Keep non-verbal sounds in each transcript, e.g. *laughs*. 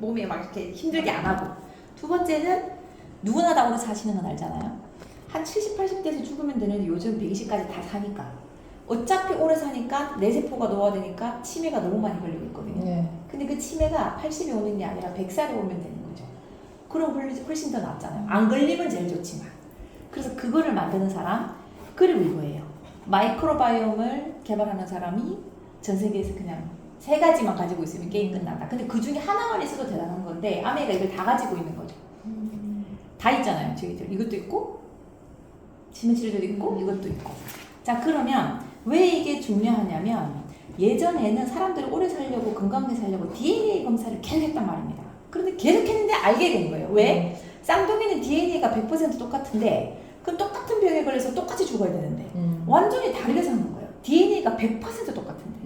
몸에 막 이렇게 힘들게 안 하고 두 번째는 누구나 다 오래 사시는 건 알잖아요. 한 70, 80대에서 죽으면 되는데 요즘 120까지 다 사니까 어차피 오래 사니까 내 세포가 노화되니까 치매가 너무 많이 걸리고 있거든요. 네. 근데 그 치매가 80에 오는 게 아니라 100살에 오면 되는 거죠. 그럼 훨씬 더 낫잖아요. 안 걸리면 제일 좋지만. 그래서 그거를 만드는 사람, 그리고 이거예요. 마이크로바이옴을 개발하는 사람이 전 세계에서 그냥 세 가지만 가지고 있으면 게임 끝난다. 근데 그 중에 하나만 있어도 대단한 건데, 아메가 이걸 다 가지고 있는 거죠. 다 있잖아요, 저희들. 이것도 있고, 치매 치료제도 있고, 이것도 있고. 자, 그러면 왜 이게 중요하냐면, 예전에는 사람들이 오래 살려고 건강하게 살려고 DNA 검사를 계속 했단 말입니다. 그런데 계속 했는데 알게 된 거예요. 왜? 쌍둥이는 DNA가 100% 똑같은데 그럼 똑같은 병에 걸려서 똑같이 죽어야 되는데 음. 완전히 다르게 사는 거예요. DNA가 100% 똑같은데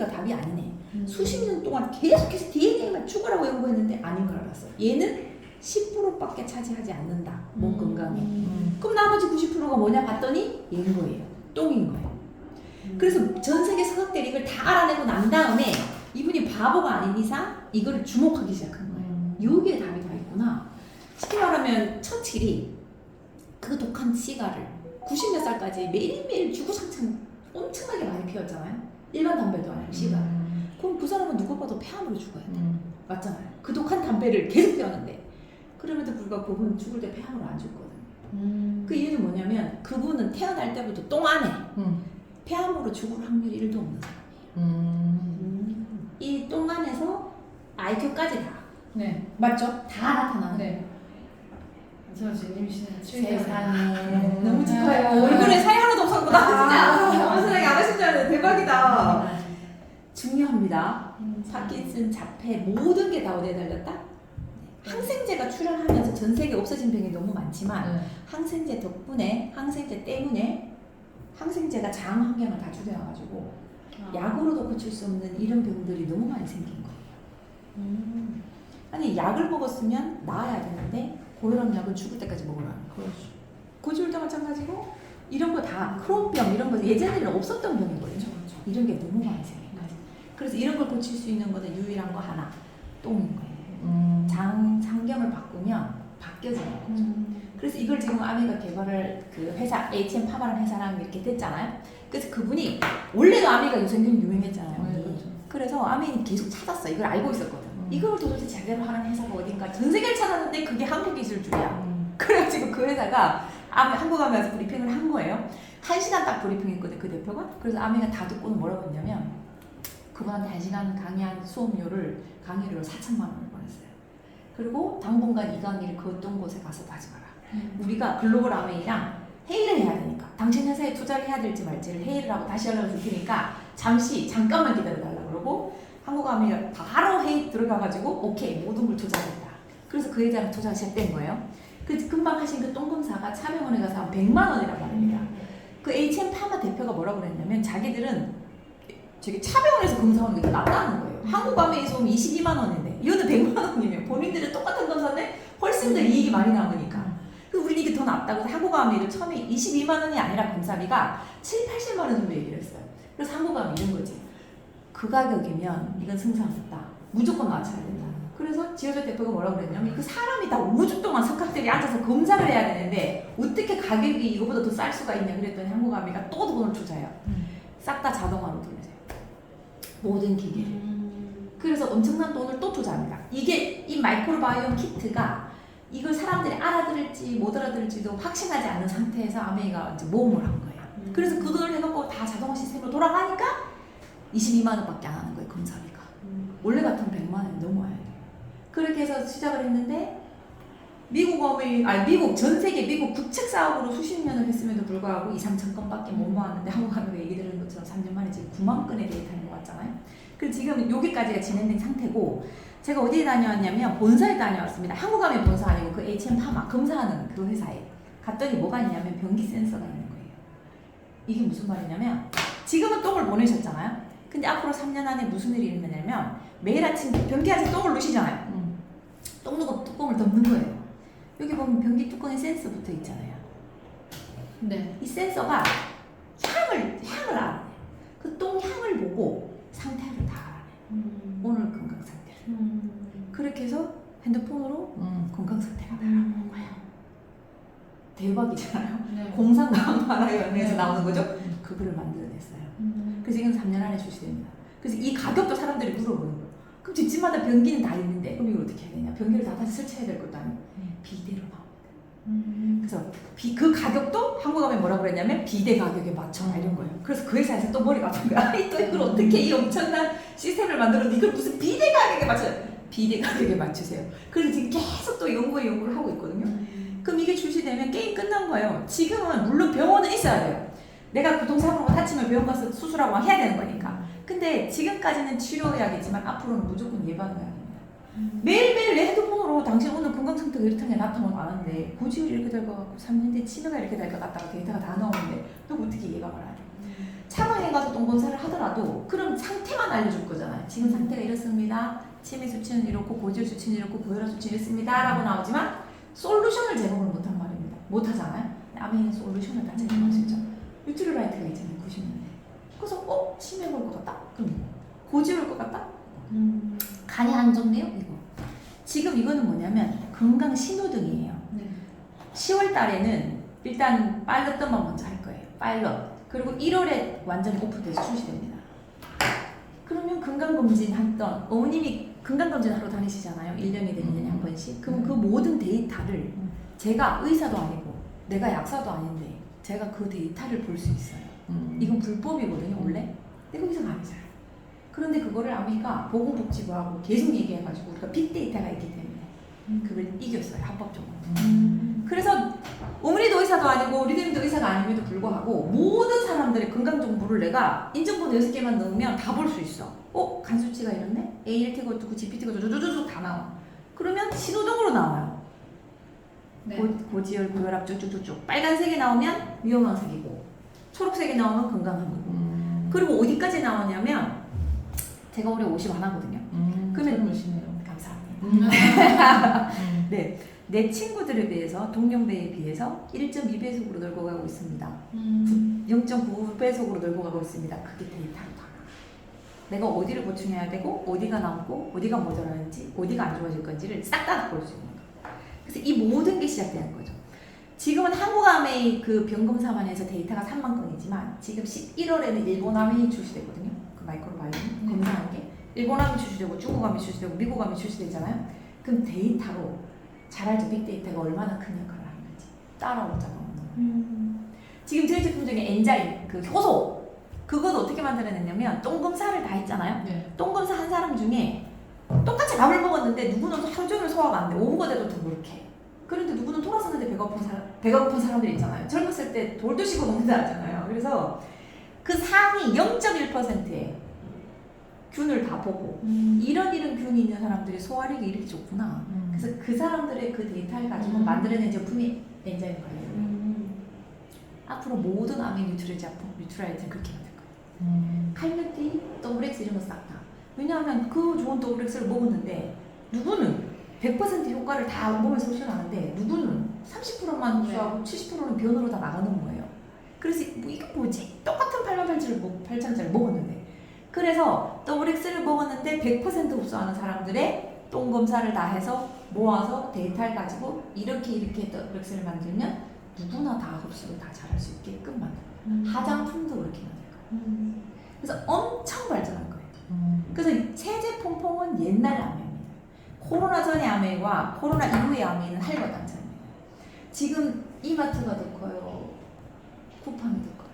DNA가 답이 아니네. 수십 년 동안 계속해서 DNA만 죽으라고 연구했는데 아닌 걸 알았어요. 얘는 10%밖에 차지하지 않는다. 몸 건강에. 음. 그럼 나머지 90%가 뭐냐 봤더니 얘인 거예요. 똥인 거예요. 그래서 전 세계 서학들이 이걸 다 알아내고 난 다음에 이분이 바보가 아닌 이상 이거를 주목하기 시작한 거예요. 음. 여기에 답이 다 있구나. 쉽게 말하면 처칠이 그 독한 시가를 90몇 살까지 매일매일 주구장창 엄청나게 많이 피웠잖아요. 일반 담배도 아니고 시가. 음. 그럼 그 사람은 봐도 폐암으로 죽어야 돼. 음. 맞잖아요. 그 독한 담배를 계속 피웠는데 그럼에도 불구하고 그분은 죽을 때 폐암으로 안 죽거든. 음. 그 이유는 뭐냐면 그분은 태어날 때부터 똥 안에 음. 폐암으로 죽을 확률이 1도 없는 사람이에요. 음. 이똥 안에서 IQ까지 다, 네. 맞죠? 다 나타나는 네. 저 지금 임신은 세상에 너무 축하해요. 얼굴에 살이 하나도 없었구나. 아. 진짜. 아무 생각이 안 하신 줄 알았는데 대박이다. 네. 중요합니다. 파킨슨, 자폐 모든 게 다 어디에 달렸다? 항생제가 출현하면서 전 세계 없어진 병이 너무 많지만 네. 항생제 덕분에 항생제 때문에 항생제가 장 환경을 다 죽여놔가지고 약으로도 고칠 수 없는 이런 병들이 너무 많이 생긴 거예요. 음. 아니 약을 먹었으면 나아야 되는데 고혈압 약은 죽을 때까지 먹으라는 거예요. 고지혈도 마찬가지고 이런 거 다 크론병 이런 거 예전에는 없었던 병이거든요. 이런 게 너무 많이 생긴 거예요. 그래서 이런 걸 고칠 수 있는 거는 유일한 거 하나 똥인 거예요. 음. 장 상경을 바꾸면 바뀌어지는 거죠. 그래서 이걸 지금 아미가 개발을 그 회사 H&M 파마라는 회사랑 이렇게 됐잖아요. 그래서 그분이 원래도 아미가 유생균 유명했잖아요. 네, 언니. 그렇죠. 그래서 아미는 계속 찾았어. 이걸 알고 있었거든. 음. 이걸 도대체 제대로 하는 회사가 어딘가 전 세계를 찾았는데 그게 한국기술주야. 음. 그래가지고 그 회사가 아미 한국 아미한테 브리핑을 한 거예요. 한 시간 딱 브리핑했거든 그 대표가. 그래서 아미가 다 듣고는 뭐라고 했냐면 그분한테 한 시간 강의한 수업료를 강의료를 4천만 원을 보냈어요. 그리고 당분간 이 강의를 그 어떤 곳에 가서도 하지 마라. 우리가 글로벌 아메이랑 회의를 해야 되니까 당신 회사에 투자를 해야 될지 말지를 회의를 하고 다시 연락을 줄 테니까 잠시 잠깐만 기다려달라 그러고 한국 아메이가 바로 회의 들어가가지고 오케이 모든 걸 투자했다. 그래서 그 회사랑 투자가 시작된 거예요. 그 금방 하신 그 똥검사가 차병원에 가서 한 100만 원이란 말입니다. 그 H&M 파마 대표가 뭐라고 그랬냐면 자기들은 저기 차병원에서 검사하는 게더 낫다는 거예요. 한국 아메이에서 오면 22만 원인데 이거는 100만 원이면 본인들은 똑같은 검사인데 훨씬 더 이익이 많이 남으니까. 그래서 우리는 이게 더 낫다고 해서 한국암이를 처음에 22만 원이 아니라 검사비가 7, 80만 원 정도 얘기를 했어요. 그래서 한국암이 이런 거지. 그 가격이면 이건 승산없다. 무조건 맞춰야 된다. 그래서 지효자 대표가 뭐라고 그랬냐면 그 사람이 다 5주 동안 석학들이 앉아서 검사를 해야 되는데 어떻게 가격이 이거보다 더 쌀 수가 있냐 그랬더니 한국암이가 또 돈을 투자해요. 음. 싹다 자동화로 돌려줘요. 모든 기계를. 그래서 엄청난 돈을 또 투자합니다. 이게 이 마이크로바이옴 키트가 이걸 사람들이 알아들을지 못 알아들을지도 확신하지 않는 상태에서 아메이가 이제 모험을 한 거예요. 그래서 그 돈을 해갖고 다 자동화 시스템으로 돌아가니까 22만 원밖에 안 하는 거예요 검사비가. 원래 같으면 100만 원이 넘어야 돼요. 그렇게 해서 시작을 했는데 미국 어메이 아니 미국 전 세계 미국 국책 사업으로 수십 년을 했음에도 불구하고 2, 3천 건밖에 못 모았는데 한국 하면 얘기 들은 것처럼 3년 만에 지금 9만 건의 데이터를 모았잖아요. 그래서 지금 여기까지가 진행된 상태고 제가 어디에 다녀왔냐면 본사에 다녀왔습니다. 한국 가면 본사 아니고 그 H&M 파마 검사하는 그 회사에 갔더니 뭐가 있냐면 변기 센서가 있는 거예요. 이게 무슨 말이냐면 지금은 똥을 보내셨잖아요. 근데 앞으로 3년 안에 무슨 일이 일어나냐면 매일 아침 변기한테 똥을 넣으시잖아요. 음. 똥 누고 뚜껑을 덮는 거예요. 여기 보면 변기 뚜껑에 센서 붙어 있잖아요. 네. 이 센서가 향을 향을 알아내. 그똥 향을 보고 상태를 다 알아내. 오늘 건강 상태. 음. 그렇게 해서 핸드폰으로 음. 건강 상태가 음. 대박이잖아요. 네. 공상과학 만화에 연해서 네. 나오는 거죠. 그거를 만들어냈어요. 음. 그래서 이건 3년 안에 출시됩니다. 그래서 이 가격도 사람들이 물어보는 거예요. 그럼 집집마다 변기는 다 있는데 그럼 이걸 어떻게 해야 되냐? 변기를 다 다시 설치해야 될 것도 아니고 음. 비대로 나옵니다. 음. 그래서 비, 그 가격도 한국 가면 뭐라 그랬냐면 비대 가격에 맞춰 이런 거예요. 그래서 그 회사에서 또 머리가 아픈 거야. 또 *laughs* 이걸 어떻게 이 엄청난 시스템을 만들었는데 이걸 무슨 비대 가격에 맞춰? 비대 가격에 맞추세요. 그래서 지금 계속 또 연구에 연구를 하고 있거든요. 그럼 이게 출시되면 게임 끝난 거예요. 지금은 물론 병원은 있어야 돼요. 내가 교통사고로 다치면 병원 가서 수술하고 막 해야 되는 거니까. 근데 지금까지는 치료해야겠지만 앞으로는 무조건 예방해야됩니다. 매일매일 내 핸드폰으로 당신 오늘 건강 상태가 이렇다냐 나타나면 아는데 고지혈이 이렇게 될 것 같고 3년 뒤에 치매가 이렇게 될 것 같다가 데이터가 다 나오는데 너 어떻게 예방을 하냐. 차방에 가서 똥 검사를 하더라도 그럼 상태만 알려줄 거잖아요. 지금 상태가 이렇습니다. 치매 수치는 이렇고 고지혈 수치는 이렇고 고혈압 수치는 이렇습니다. 라고 나오지만 솔루션을 제공을 못한 말입니다. 못하잖아요. 아메인 솔루션을 다 제공할 수 있죠. 뉴트리라이트가 있잖아요. 90년대. 그래서 어? 치매 올것 같다? 고지혈 올것 같다? 음. 간이 안 좋네요? 이거. 지금 이거는 뭐냐면 건강 신호등이에요. 네. 10월 달에는 일단 파일럿만 먼저 할 거예요. 파일럿. 그리고 1월에 완전히 오픈돼서 출시됩니다. 그러면 건강검진 했던 어머님이 건강검진 하러 다니시잖아요. 1년이든 1년에 한 번씩. 그럼 그 모든 데이터를 음. 제가 의사도 아니고 내가 약사도 아닌데 제가 그 데이터를 볼 수 있어요. 음. 이건 불법이거든요, 원래. 근데 거기서 아니잖아요. 그런데 그거를 아메리카 보건복지부하고 계속 얘기해가지고 우리가 빅데이터가 있기 때문에 음. 그걸 이겼어요, 합법적으로. 음. 그래서 어머니도 의사도 아니고 리듬도 의사가 아님에도 불구하고 모든 사람들의 건강 정보를 내가 인증번호 6개만 넣으면 다 볼 수 있어. 어? 간 수치가 이렇네? A1T가 어떻고 GPT가 어쩌고저쩌고 다 나와. 그러면 신호등으로 나와요. 네. 고, 고지혈, 고혈압 쭉쭉쭉쭉. 빨간색이 나오면 위험한 색이고 초록색이 나오면 건강한 거고. 음. 그리고 어디까지 나오냐면 제가 올해 50안 하거든요. 음. 그러면- 젊으시네요. 감사합니다. *laughs* 음. 네, 내 친구들에 비해서 동년배에 비해서 1.2배속으로 늙어가고 있습니다. 음. 0.9배속으로 늙어가고 있습니다. 그게 데이터로 다. 내가 어디를 보충해야 되고 어디가 남고 어디가 모자라는지 어디가 안 좋아질 건지를 싹다볼수 있는 거예요. 그래서 이 모든 게 시작되는 거죠. 지금은 한국암의 그 병검사만에서 데이터가 3만 건이지만 지금 11월에는 일본암이 출시되거든요. 그 마이크로바이옴 네. 검사한 게 일본암이 출시되고 중국암이 출시되고 미국암이 출시되잖아요. 그럼 데이터로 잘 알죠. 빅데이터가 얼마나 큰 역할을 하는지 따라오잖아요. 음. 지금 저희 제품 중에 엔자임, 그 효소 그건 어떻게 만들어냈냐면 똥 검사를 다 했잖아요. 네. 똥 검사 한 사람 중에 똑같이 밥을 먹었는데 누구는 하루 종일 소화가 안 돼. 오후가 돼도 더 그렇게. 그런데 누구는 돌아서는데 배가 고픈 사람, 배가 고픈 사람들이 있잖아요. 젊었을 때 돌도 씹어 먹는다 하잖아요. 그래서 그 상위 0.1%의 균을 다 보고 음. 이런 이런 균이 있는 사람들이 소화력이 이렇게 좋구나. 음. 그래서 그 사람들의 그 데이터를 가지고 음. 만들어낸 제품이 엔자임 관리예요. 음. 앞으로 모든 아미 뉴트리 제품, 뉴트라이트는 그렇게 만들 거예요. 음. 칼뮤티, 더블엑스 이런 거 싹 다. 왜냐하면 그 좋은 더블엑스를 먹었는데 누구는 100% 효과를 다 몸에 소실하는데 누구는 30%만 흡수하고 70%는 변으로 다 나가는 거예요. 그래서 뭐 이게 뭐지? 똑같은 8만 8천을 먹, 8천짜리 먹었는데 그래서 더블엑스를 먹었는데 100% 흡수하는 사람들의 똥 검사를 다 해서 모아서 데이터를 가지고 이렇게 이렇게 더블엑스를 만들면 누구나 다 흡수를 다 잘할 수 있게끔 만들어요. 음. 화장품도 그렇게 만들 거예요. 음. 그래서 엄청 발전한 거예요. 음. 그래서 이 세제 퐁퐁은 옛날 아메입니다. 코로나 전의 아메와 코로나 이후의 아메는 할것 단점입니다. 지금 이마트가 더 커요. 쿠팡이 더 커요.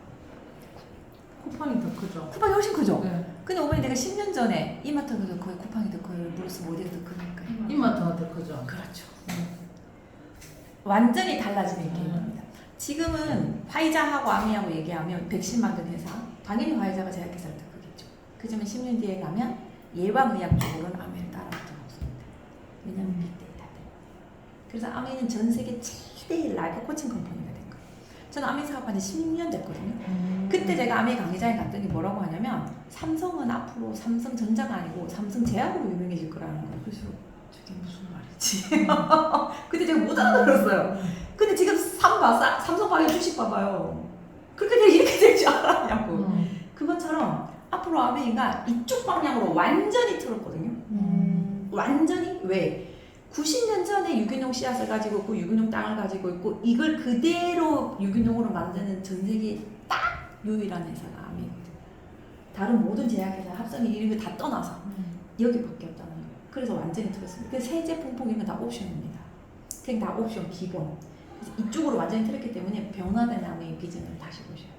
쿠팡이 더 크죠. 쿠팡이 훨씬 크죠? 네. 근데 어머니 내가 10년 전에 이마트가 더 커요. 쿠팡이 더 커요. 물었으면 어디가 더 크니까요? 이마트가 더 크죠. 그렇죠. 완전히 달라지는 음. 게임입니다. 지금은 화이자하고 아미하고 얘기하면 백신 만든 회사, 당연히 화이자가 제약회사를 더 크겠죠. 그지만 10년 뒤에 가면 예방의학 쪽으로는 아미를 따라올 수가 없습니다. 왜냐하면 빅데이터 때문에. 그래서 아미는 전 세계 최대의 라이프 코칭 거예요. 저는 아미 사업한 지 10년 됐거든요. 음. 그때 제가 아미 강의장에 갔더니 뭐라고 하냐면 삼성은 앞으로 삼성전자가 아니고 삼성제약으로 유명해질 거라는 거예요. 그래서 저게 무슨 말이지? *laughs* 그때 제가 못 알아들었어요. 근데 지금 삼바, 삼성 가게 주식 봐봐요. 그렇게 돼 이렇게 될 줄 알았냐고. 음. 그것처럼 앞으로 아메이가 이쪽 방향으로 완전히 틀었거든요. 음. 완전히 왜 90년 유기농 씨앗을 가지고 있고 유기농 땅을 가지고 있고 이걸 그대로 유기농으로 만드는 전 세계 딱 유일한 회사가 아메리카. 다른 모든 제약회사 합성이 거다 떠나서 여기밖에 없다는 거예요. 그래서 완전히 틀었습니다. 그새 제품 포기는 다 옵션입니다. 그냥 다 옵션 기본. 이쪽으로 완전히 틀었기 때문에 변화된 아메이 비전을 다시 보셔야 돼요.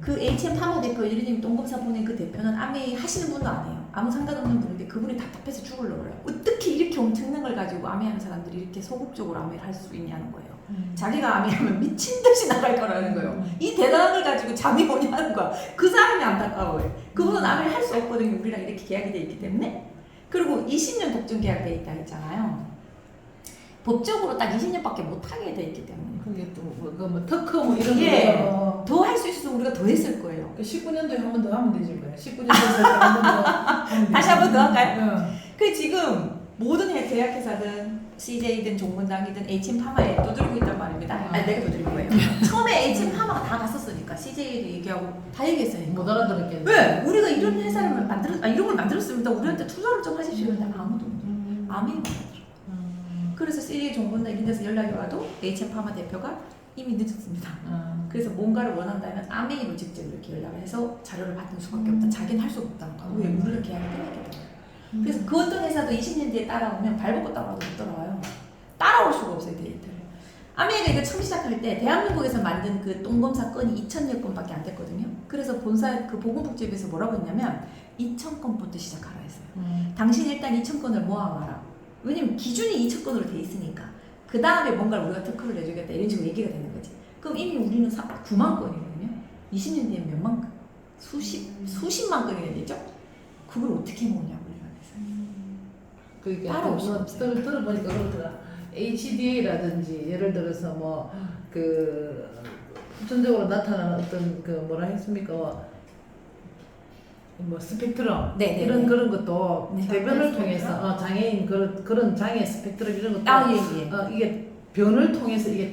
그 HM 파마 대표 이르님 똥검사 보낸 그 대표는 아메이 하시는 분도 아니에요. 아무 상관없는 분인데 그분이 답답해서 죽으려고 그래요. 어떻게 이렇게 엄청난 걸 가지고 아메 하는 사람들이 이렇게 소극적으로 아메를 할 수 있냐는 거예요. 자기가 아메하면 미친 듯이 나갈 거라는 거예요. 이 대단한 걸 가지고 잠이 오냐는 거야. 그 사람이 안타까워요. 그분은 아메를 할 수 없거든요. 우리랑 이렇게 계약이 돼 있기 때문에. 그리고 20년 독점 계약돼 있다 했잖아요. 법적으로 딱 20년밖에 못 하게 돼 있기 때문에 그게 또뭐 특허 뭐 이런 예. 거. 더할 수 있어서 우리가 더 했을 거예요. 그 19년도에 한 번 더 하면 되지 뭐야. 19년도에 한 번 더. 하면 되지. *laughs* 다시 한 번 더 할까요? 응. 그 지금 모든 해- 제약회사든 CJ든 종문당이든 HM 파마에 두드리고 있단 말입니다. 아니 내가 두드리고 거예요. *laughs* 처음에 HM 파마가 다 갔었으니까 CJ도 얘기하고 다 얘기했으니까. 못 알아들었겠네. 왜? 우리가 이런 회사를 만들었, 아 이런 걸 만들었으면 우리한테 투자를 좀 하십시오. 근데 아무도 음. 들어. 음. 그래서 CJ 종문당 이런 데서 연락이 와도 HM 파마 대표가 이미 늦었습니다. 음. 그래서 뭔가를 원한다면 아메이로 직접 이렇게 연락을 해서 자료를 받을 수밖에 없다. 자기는 할 수가 없다는 거야. 왜? 음. 우리가 계약을 끝냈기 때문에. 그래서 그 어떤 회사도 20년 뒤에 따라오면 발벗고 따라와도 못 따라와요. 따라올 수가 없어요 데이터를. 아메리카 이거 처음 시작할 때 대한민국에서 만든 그 똥검 사건이 2천여 건밖에 안 됐거든요. 그래서 본사 그 보건복지부에서 뭐라고 했냐면 2천 건부터 시작하라 했어요. 음. 당신 일단 2천 건을 모아와라. 왜냐면 기준이 2천 건으로 돼 있으니까. 그 다음에 뭔가를 우리가 특허를 내주겠다 이런 식으로 얘기가 되는 거지. 그럼 이미 우리는 사, 9만 건이거든요. 20년 뒤에 몇만 건? 수십, 수십만 건이 되겠죠? 그걸 어떻게 모으냐고 우리가 그래서. 그러니까 수가 뭐 없어요. 들, 들어보니까 그렇더라. HDA라든지 예를 들어서 뭐그 후천적으로 나타나는 어떤 그 뭐라 했습니까? 뭐 스펙트럼 네, 네, 이런 네. 그런 것도 네. 대변을 장애 통해서 어, 장애인 그런 그런 장애 스펙트럼 이런 것도 아, 예, 예. 어, 이게 변을 통해서 이게